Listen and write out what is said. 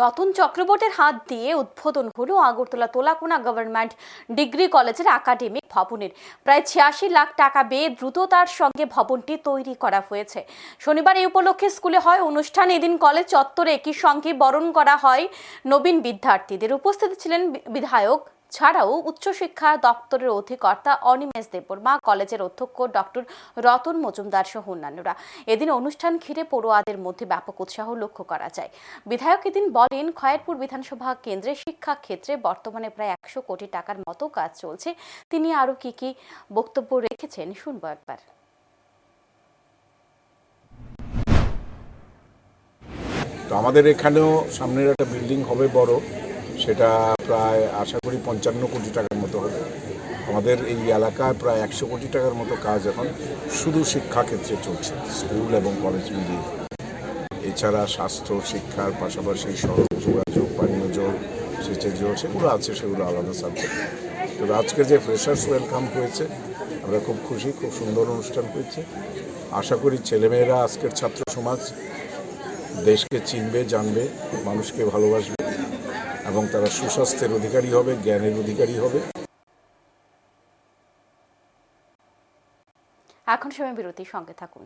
রতন চক্রবর্তীর হাত দিয়ে উদ্বোধন হলো আগরতলা তোলাকোনা গভর্নমেন্ট ডিগ্রি কলেজের একাডেমিক ভবনের। প্রায় ছিয়াশি লাখ টাকা ব্যয়ে দ্রুততার সঙ্গে ভবনটি তৈরি করা হয়েছে। শনিবার এই উপলক্ষে স্কুলে হয়, অনুষ্ঠান এদিন কলেজ চত্বরে একই সঙ্গে বরণ করা হয় নবীন বিদ্যার্থীদের। উপস্থিত ছিলেন বিধায়ক ছাড়াও উচ্চশিক্ষা দপ্তরের অধিকর্তা অনিমেষ দেববর্মা, কলেজের অধ্যক্ষ ডক্টর রতন মজুমদার সহ অন্যান্যরা। এদিন অনুষ্ঠান ঘিরে পড়ুয়াদের মধ্যে ব্যাপক উৎসাহ লক্ষ্য করা যায়। বিধায়ক এদিন বলেন, খয়েরপুর বিধানসভা কেন্দ্রে শিক্ষা ক্ষেত্রে বর্তমানে প্রায় একশো কোটি টাকার মতো কাজ চলছে। তিনি আরও কি কি বক্তব্য রেখেছেন শুনব একবার। তো আমাদের এখানেও সামনের একটা বিল্ডিং হবে বড়। সেটা প্রায় আশা করি পঞ্চান্ন কোটি টাকার মতো হবে। আমাদের এই এলাকায় প্রায় একশো কোটি টাকার মতো কাজ এখন শুধু শিক্ষাক্ষেত্রে চলছে, স্কুল এবং কলেজ মিলিয়ে। এছাড়া স্বাস্থ্য, শিক্ষার পাশাপাশি সড়ক, যোগাযোগ, পানীয় জল, সেচের জল, সেগুলো আছে, সেগুলো আলাদা সাবজেক্ট তবে আজকে যে ফ্রেশার্স ওয়েলকাম হয়েছে, আমরা খুব খুশি, খুব সুন্দর অনুষ্ঠান হয়েছে। আশা করি ছেলেমেয়েরা আজকের ছাত্র সমাজ দেশকে চিনবে, জানবে, মানুষকে ভালোবাসবে। এবং তারা সুস্বাস্থ্যের অধিকারী হবে জ্ঞানের অধিকারী হবে। এখন সময় বিরতির সঙ্গে থাকুন।